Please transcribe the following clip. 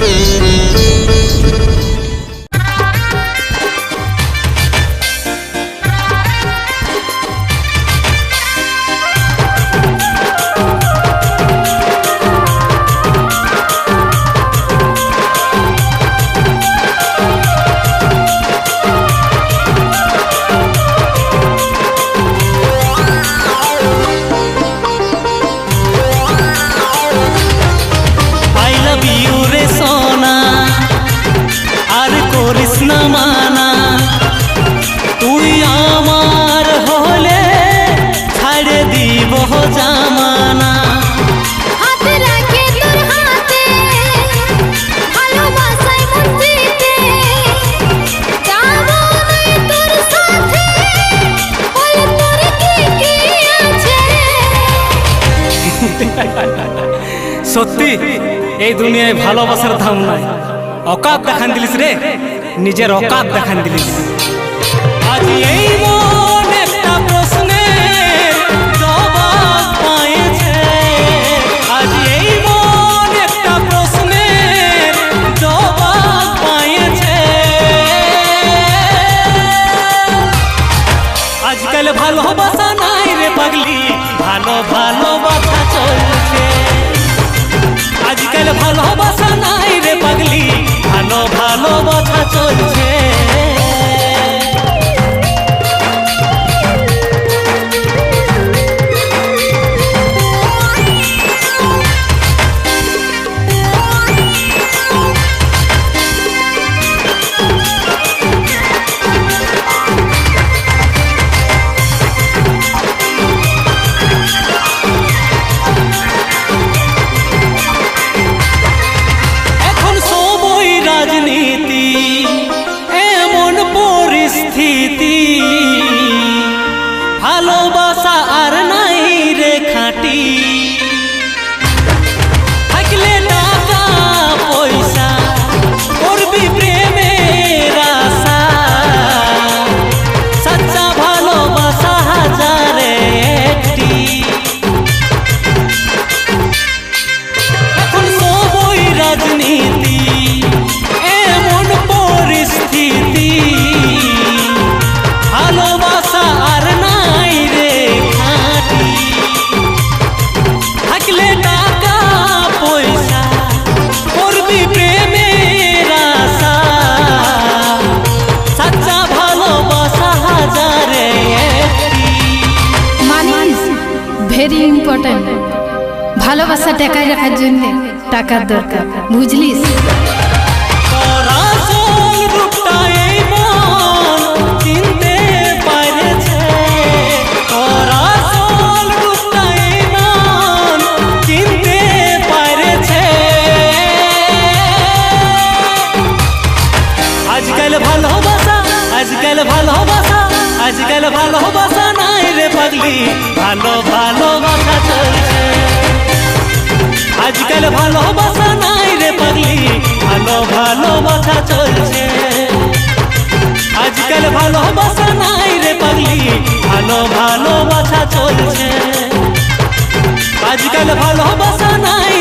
Müzik সত্যি, এই দুনিয়ায় ভালোবাসার দাম নাই। অকাপ দেখান দিলিস রে, নিজের অকাপ দেখান দিলিস। আজ এই ভালোবাসা চলছে। পরিস্থিতি ভালোবাসা ভালোবাসা টাকায় রাখার জন্য টাকার দরকার বুঝলিস? ভালোবাসা নাই রে পাগলি ভালো ভালোবাসা চলছে। আজকাল ভালোবাসা নাই রে পাগলি, ভালো ভালোবাসা চলছে। আজকাল ভালোবাসা নাই রে পাগলি, ভালো ভালোবাসা চলছে। আজকাল ভালোবাসা নাই